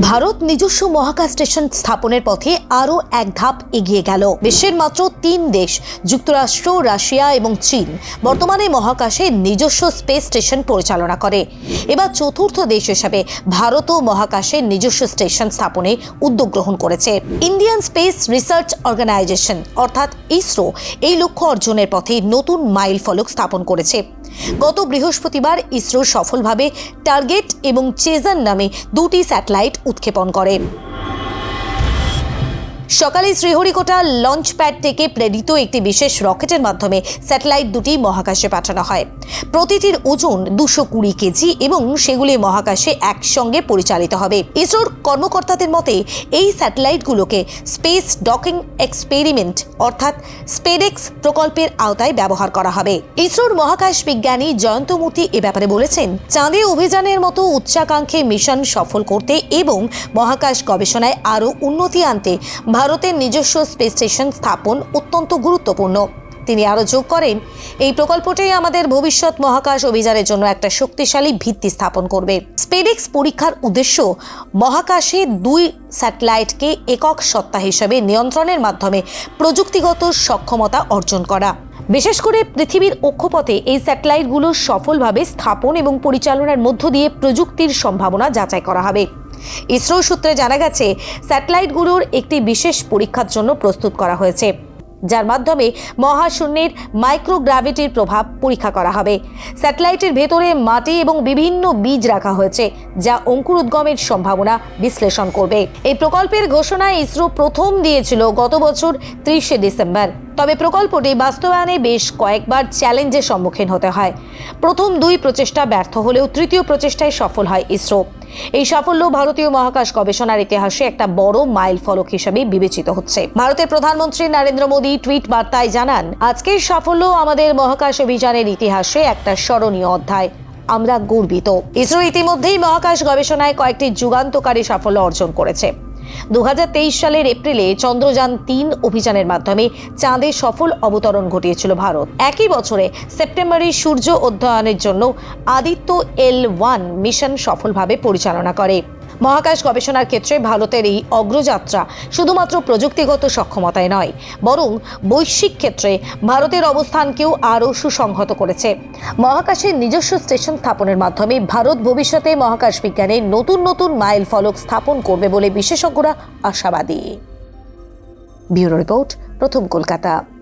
ভারত নিজস্ব মহাকাশ স্টেশন স্থাপনের পথে আরও এক ধাপ এগিয়ে গেল। বিশ্বের মাত্র তিন দেশ, যুক্তরাষ্ট্র, রাশিয়া এবং চীন, বর্তমানে মহাকাশে নিজস্ব স্পেস স্টেশন পরিচালনা করে। এবার চতুর্থ দেশ হিসেবে ভারতও মহাকাশে নিজস্ব স্টেশন স্থাপনে উদ্যোগ গ্রহণ করেছে। ইন্ডিয়ান স্পেস রিসার্চ অর্গানাইজেশন, অর্থাৎ ইসরো, এই লক্ষ্য অর্জনের পথে নতুন মাইল ফলক স্থাপন করেছে। গত বৃহস্পতিবার ইসরো সফলভাবে টার্গেট এবং চেজার নামে দুটি স্যাটেলাইট উৎক্ষেপণ করে। সকালে শ্রীহরিকোটা লঞ্চ প্যাড থেকে প্রেরিত একটি বিশেষ রকেটের মাধ্যমে স্যাটেলাইট দুটি মহাকাশে পাঠানো হয়। প্রতিটির ওজন দুশো কুড়ি কেজি এবং সেগুলি মহাকাশে একসঙ্গে পরিচালিত হবে। ইসরোর কর্মকর্তাদের মতে, এই স্যাটেলাইটগুলোকে স্পেস ডকিং এক্সপেরিমেন্ট অর্থাৎ স্পেডেক্স প্রকল্পের আওতায় ব্যবহার করা হবে। ইসরোর মহাকাশ বিজ্ঞানী জয়ন্তমূর্তি এ ব্যাপারে বলেছেন, চাঁদে অভিযানের মতো উচ্চাকাঙ্ক্ষী মিশন সফল করতে এবং মহাকাশ গবেষণায় আরও উন্নতি আনতে ভারতের নিজস্ব স্পেস স্টেশন স্থাপন অত্যন্ত গুরুত্বপূর্ণ। তিনি আরও যোগ করেন, এই প্রকল্পটাই আমাদের ভবিষ্যৎ মহাকাশ অভিযানের জন্য একটা শক্তিশালী ভিত্তি স্থাপন করবে। স্পেডেক্স পরীক্ষার উদ্দেশ্য মহাকাশে দুই স্যাটেলাইটকে একক সত্তা হিসেবে নিয়ন্ত্রণের মাধ্যমে প্রযুক্তিগত সক্ষমতা অর্জন করা। বিশেষ করে পৃথিবীর অক্ষপথে এই স্যাটেলাইটগুলো সফলভাবে স্থাপন এবং পরিচালনার মধ্য দিয়ে প্রযুক্তির সম্ভাবনা যাচাই করা হবে। ইসরো সূত্রে জানা গেছে, স্যাটেলাইটগুলোর একটি বিশেষ পরীক্ষার জন্য প্রস্তুত করা হয়েছে, যার মাধ্যমে মহাশূন্যের মাইক্রোগ্র্যাভিটির প্রভাব পরীক্ষা করা হবে। স্যাটেলাইটের ভেতরে মাটি এবং বিভিন্ন বীজ রাখা হয়েছে, যা অঙ্কুরোদ্গমের সম্ভাবনা বিশ্লেষণ করবে। এই প্রকল্পের ঘোষণা ইসরো প্রথম দিয়েছিল গত বছর ত্রিশে ডিসেম্বর। তবে প্রকল্পটি বাস্তবায়নে বেশ কয়েকবার চ্যালেঞ্জের সম্মুখীন হতে হয়। প্রথম দুই প্রচেষ্টা ব্যর্থ হলেও তৃতীয় প্রচেষ্টায় সফল হয় ইসরো। এই সাফল্য ভারতীয় মহাকাশ গবেষণার ইতিহাসে একটা বড় মাইল ফলক হিসেবে বিবেচিত হচ্ছে। ভারতের প্রধানমন্ত্রী নরেন্দ্র মোদী টুইট বার্তায় জানান, আজকের সাফল্য আমাদের মহাকাশ অভিযানের ইতিহাসে একটা স্মরণীয় অধ্যায়। আমরা গর্বিত। ইসরো ইতিমধ্যেই মহাকাশ গবেষণায় কয়েকটি যুগান্তকারী সাফল্য অর্জন করেছে। দু হাজার তেইশ সালের এপ্রিলে চন্দ্রযান তিন অভিযানের মাধ্যমে চাঁদে সফল অবতরণ ঘটিয়েছিল ভারত। একই বছরে সেপ্টেম্বরে সূর্য অধ্যয়নের জন্য আদিত্য এল ওয়ান মিশন সফলভাবে পরিচালনা করে। মহাকাশ গবেষণার ক্ষেত্রে ভারতের এই অগ্রযাত্রা শুধুমাত্র প্রযুক্তিগত সক্ষমতায় নয়, বরং বৈশ্বিক ক্ষেত্রে ভারতের অবস্থানকেও আরও সুসংহত করেছে। মহাকাশের নিজস্ব স্টেশন স্থাপনের মাধ্যমে ভারত ভবিষ্যতে মহাকাশ বিজ্ঞানে নতুন নতুন মাইল ফলক স্থাপন করবে বলে বিশেষজ্ঞরা আশাবাদী। ব্যুরো রিপোর্ট, প্রথম কলকাতা।